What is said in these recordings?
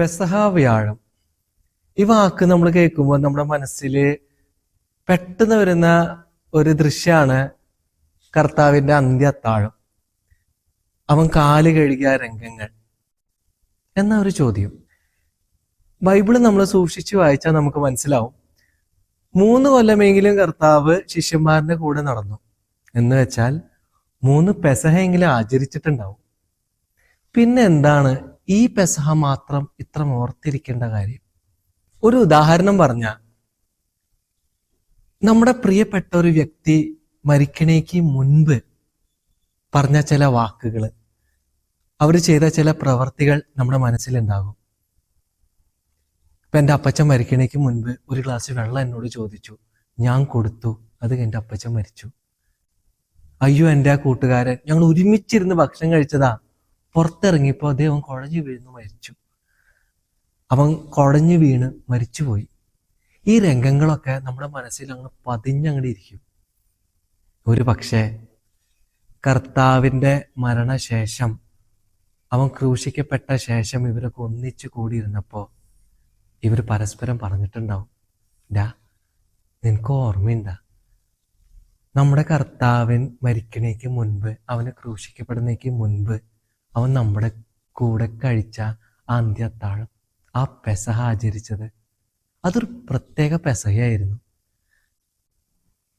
പെസഹ വ്യാഴം ഈ വാക്ക് നമ്മൾ കേൾക്കുമ്പോൾ നമ്മുടെ മനസ്സിൽ പെട്ടെന്ന് വരുന്ന ഒരു ദൃശ്യമാണ് കർത്താവിന്റെ അന്ത്യ അത്താഴം അവൻ കാൽ കഴുകിയ രംഗങ്ങൾ എന്ന ഒരു ചോദ്യം. ബൈബിൾ നമ്മൾ സൂക്ഷിച്ചു വായിച്ചാൽ നമുക്ക് മനസ്സിലാവും. മൂന്ന് കൊല്ലമെങ്കിലും കർത്താവ് ശിഷ്യന്മാരുടെ കൂടെ നടന്നു. എന്ന് വെച്ചാൽ മൂന്ന് പെസഹയെങ്കിലും ആചരിച്ചിട്ടുണ്ടാവും. പിന്നെ എന്താണ് ഈ പെസഹ മാത്രം ഇത്ര ഓർത്തിരിക്കേണ്ട കാര്യം. ഒരു ഉദാഹരണം പറഞ്ഞ നമ്മുടെ പ്രിയപ്പെട്ട ഒരു വ്യക്തി മരിക്കണേക്ക് മുൻപ് പറഞ്ഞ ചില വാക്കുകൾ അവർ ചെയ്ത ചില പ്രവർത്തികൾ നമ്മുടെ മനസ്സിലുണ്ടാകും. ഇപ്പൊ എന്റെ അപ്പച്ചൻ മരിക്കണേക്ക് മുൻപ് ഒരു ഗ്ലാസ് വെള്ളം എന്നോട് ചോദിച്ചു ഞാൻ കൊടുത്തു അത് എന്റെ അപ്പച്ചൻ മരിച്ചു. അയ്യോ എന്റെ ആ കൂട്ടുകാരൻ ഞങ്ങൾ ഒരുമിച്ചിരുന്ന് ഭക്ഷണം കഴിച്ചതാ പുറത്തിറങ്ങിയപ്പോൾ അദ്ദേഹം കുഴഞ്ഞു വീഴുന്നു മരിച്ചു. അവൻ കുഴഞ്ഞു വീണ് മരിച്ചുപോയി. ഈ രംഗങ്ങളൊക്കെ നമ്മുടെ മനസ്സിൽ അങ്ങ് പതിഞ്ഞങ്ങടെ ഇരിക്കും. ഒരു പക്ഷേ കർത്താവിന്റെ മരണശേഷം അവൻ ക്രൂശിക്കപ്പെട്ട ശേഷം ഇവരൊക്കെ ഒന്നിച്ചു കൂടിയിരുന്നപ്പോൾ ഇവർ പരസ്പരം പറഞ്ഞിട്ടുണ്ടാവും ഡാ നിനക്ക് ഓർമ്മയുണ്ടാ? നമ്മുടെ കർത്താവിൻ മരിക്കണേക്ക് മുൻപ് അവന് ക്രൂശിക്കപ്പെടുന്നേക്ക് മുൻപ് അവൻ നമ്മുടെ കൂടെ കഴിച്ച അന്ത്യത്താഴം ആ പെസഹ ആചരിച്ചത്. അതൊരു പ്രത്യേക പെസഹയായിരുന്നു.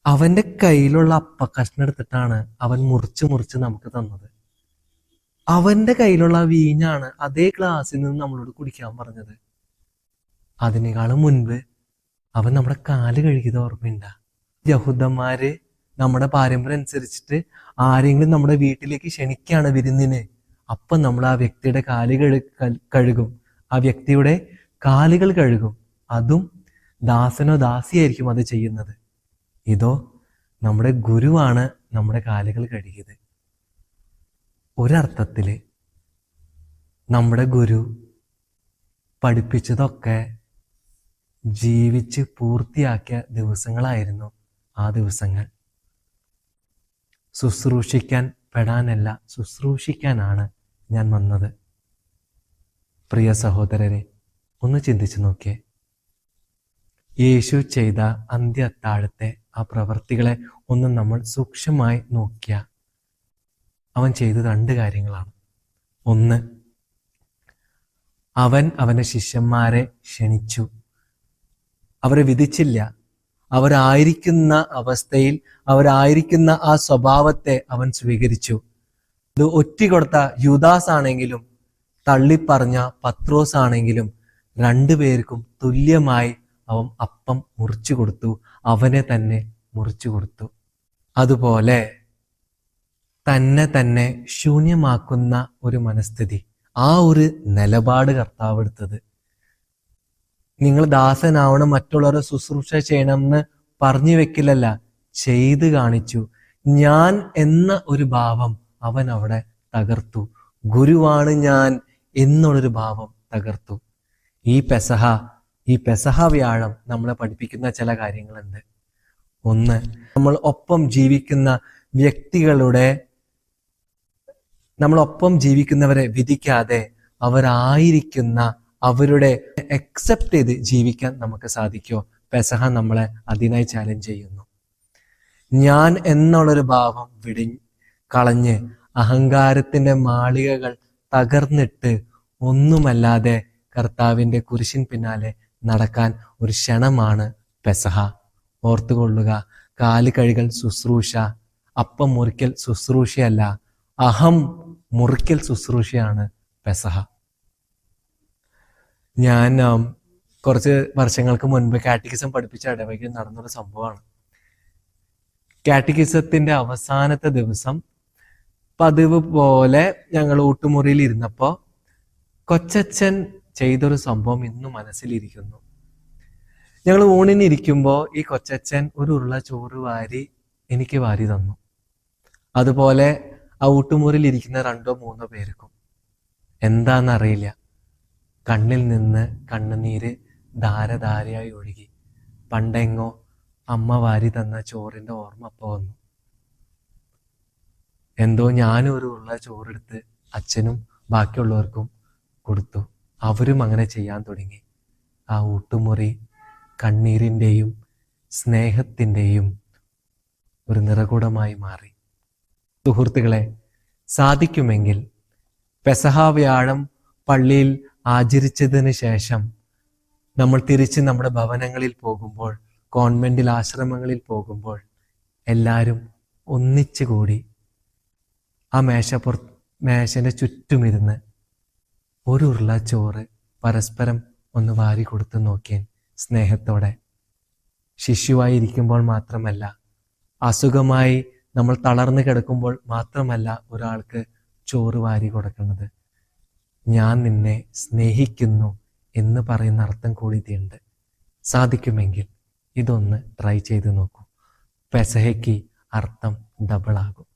അവന്റെ കയ്യിലുള്ള അപ്പക്കഷ്ണം എടുത്തിട്ടാണ് അവൻ മുറിച്ച് മുറിച്ച് നമുക്ക് തന്നത്. അവന്റെ കയ്യിലുള്ള വീഞ്ഞാണ് അതേ ഗ്ലാസ്സിൽ നിന്ന് നമ്മളോട് കുടിക്കാൻ പറഞ്ഞത്. അതിനേക്കാളും മുൻപ് അവൻ നമ്മുടെ കാൽ കഴുകിയത് ഓർമ്മയുണ്ട? യഹൂദന്മാര് നമ്മുടെ പാരമ്പര്യം അനുസരിച്ചിട്ട് ആരെങ്കിലും നമ്മുടെ വീട്ടിലേക്ക് ക്ഷണിക്കുകയാണ് വിരുന്നിന്. അപ്പം നമ്മൾ ആ വ്യക്തിയുടെ കാലുകൾ കഴുകും. ആ വ്യക്തിയുടെ കാലുകൾ കഴുകും. അതും ദാസനോ ദാസിയായിരിക്കും അത് ചെയ്യുന്നത്. ഇതോ നമ്മുടെ ഗുരുവാണ് നമ്മുടെ കാലുകൾ കഴുകിയത്. ഒരർത്ഥത്തിൽ നമ്മുടെ ഗുരു പഠിപ്പിച്ചതൊക്കെ ജീവിച്ച് പൂർത്തിയാക്കിയ ദിവസങ്ങളായിരുന്നു ആ ദിവസങ്ങൾ. ശുശ്രൂഷിക്കാൻ പെടാനല്ല ശുശ്രൂഷിക്കാനാണ് ഞാൻ വന്നത്. പ്രിയ സഹോദരരെ ഒന്ന് ചിന്തിച്ചു നോക്കിയേ. യേശു ചെയ്ത അന്ത്യ അത്താഴത്തെ ആ പ്രവർത്തികളെ ഒന്ന് നമ്മൾ സൂക്ഷ്മമായി നോക്കിയ അവൻ ചെയ്ത രണ്ട് കാര്യങ്ങളാണ്. ഒന്ന് അവൻ അവന്റെ ശിഷ്യന്മാരെ ക്ഷണിച്ചു. അവരെ വിധിച്ചില്ല. അവരായിരിക്കുന്ന അവസ്ഥയിൽ അവരായിരിക്കുന്ന ആ സ്വഭാവത്തെ അവൻ സ്വീകരിച്ചു. ഇത് ഒറ്റ കൊടുത്ത യുദാസ് ആണെങ്കിലും തള്ളിപ്പറഞ്ഞ പത്രോസ് ആണെങ്കിലും രണ്ടുപേർക്കും തുല്യമായി അവൻ അപ്പം മുറിച്ചു കൊടുത്തു അവനെ തന്നെ മുറിച്ചു കൊടുത്തു. അതുപോലെ തന്നെ തന്നെ ശൂന്യമാക്കുന്ന ഒരു മനസ്ഥിതി ആ ഒരു നിലപാട് കർത്താവ് എടുത്തത്. നിങ്ങൾ ദാസനാവണം മറ്റുള്ളവരെ ശുശ്രൂഷ ചെയ്യണമെന്ന് പറഞ്ഞു വെക്കില്ലല്ല ചെയ്ത് കാണിച്ചു. ഞാൻ എന്ന ഒരു ഭാവം അവൻ അവിടെ തകർത്തു. ഗുരുവാണ് ഞാൻ എന്നുള്ളൊരു ഭാവം തകർത്തു. ഈ പെസഹ ഈ പെസഹ വ്യാഴം നമ്മളെ പഠിപ്പിക്കുന്ന ചില കാര്യങ്ങളുണ്ട്. ഒന്ന് നമ്മൾ ഒപ്പം ജീവിക്കുന്ന വ്യക്തികളുടെ നമ്മളൊപ്പം ജീവിക്കുന്നവരെ വിധിക്കാതെ അവരായിരിക്കുന്ന അവരുടെ അക്സെപ്റ്റ് ചെയ്ത് ജീവിക്കാൻ നമുക്ക് സാധിക്കുമോ പെസഹ നമ്മളെ അതിനായി ചാലഞ്ച് ചെയ്യുന്നു. ഞാൻ എന്നുള്ളൊരു ഭാവം വിടി കളഞ്ഞ് അഹങ്കാരത്തിന്റെ മാളികകൾ തകർന്നിട്ട് ഒന്നുമല്ലാതെ കർത്താവിന്റെ കുരിശിൻ പിന്നാലെ നടക്കാൻ ഒരു ക്ഷണമാണ് പെസഹ. ഓർത്തുകൊള്ളുക കാൽ കഴികൾ ശുശ്രൂഷ അപ്പം മുറിക്കൽ ശുശ്രൂഷയല്ല അഹം മുറിക്കൽ ശുശ്രൂഷയാണ് പെസഹ. ഞാൻ കുറച്ച് വർഷങ്ങൾക്ക് മുൻപ് കാറ്റിക്കിസം പഠിപ്പിച്ച ഇടവകയിൽ നടന്നൊരു സംഭവമാണ്. കാറ്റിക്കിസത്തിന്റെ അവസാനത്തെ ദിവസം പതിവ് പോലെ ഞങ്ങൾ ഊട്ടുമുറിയിൽ ഇരുന്നപ്പോ കൊച്ചച്ഛൻ ചെയ്തൊരു സംഭവം ഇന്നും മനസ്സിലിരിക്കുന്നു. ഞങ്ങൾ ഊണിനിരിക്കുമ്പോൾ ഈ കൊച്ചച്ഛൻ ഒരു ഉരുള ചോറ് വാരി എനിക്ക് വാരി തന്നു. അതുപോലെ ആ ഊട്ടുമുറിയിൽ ഇരിക്കുന്ന രണ്ടോ മൂന്നോ പേർക്കും. എന്താണെന്നറിയില്ല കണ്ണിൽ നിന്ന് കണ്ണുനീര് ധാരധാരയായി ഒഴുകി. പണ്ടെങ്ങോ അമ്മ വാരി തന്ന ചോറിന്റെ ഓർമ്മ അപ്പോൾ വന്നു. എന്തോ ഞാനും ഒരു ഉള്ള ചോറെടുത്ത് അച്ഛനും ബാക്കിയുള്ളവർക്കും കൊടുത്തു. അവരും അങ്ങനെ ചെയ്യാൻ തുടങ്ങി. ആ ഊട്ടുമുറി കണ്ണീരിന്റെയും സ്നേഹത്തിന്റെയും ഒരു നിറകൂടമായി മാറി. സുഹൃത്തുക്കളെ സാധിക്കുമെങ്കിൽ പെസഹ വ്യാഴം പള്ളിയിൽ ആചരിച്ചതിന് ശേഷം നമ്മൾ തിരിച്ച് നമ്മുടെ ഭവനങ്ങളിൽ പോകുമ്പോൾ കോൺവെന്റിൽ ആശ്രമങ്ങളിൽ പോകുമ്പോൾ എല്ലാവരും ഒന്നിച്ചു കൂടി ആ മേശപ്പുറ മേശന്റെ ചുറ്റുമിരുന്ന് ഒരു ഉരുള ചോറ് പരസ്പരം ഒന്ന് വാരി കൊടുത്തു നോക്കിയൻ സ്നേഹത്തോടെ. ശിശുവായി ഇരിക്കുമ്പോൾ മാത്രമല്ല അസുഖമായി നമ്മൾ തളർന്നു കിടക്കുമ്പോൾ മാത്രമല്ല ഒരാൾക്ക് ചോറ് വാരി കൊടുക്കുന്നത്. ഞാൻ നിന്നെ സ്നേഹിക്കുന്നു എന്ന് പറയുന്ന അർത്ഥം കൂടി ഇതുണ്ട്. സാധിക്കുമെങ്കിൽ ഇതൊന്ന് ട്രൈ ചെയ്ത് നോക്കൂ. പെസഹയ്ക്ക് അർത്ഥം ഡബിളാകും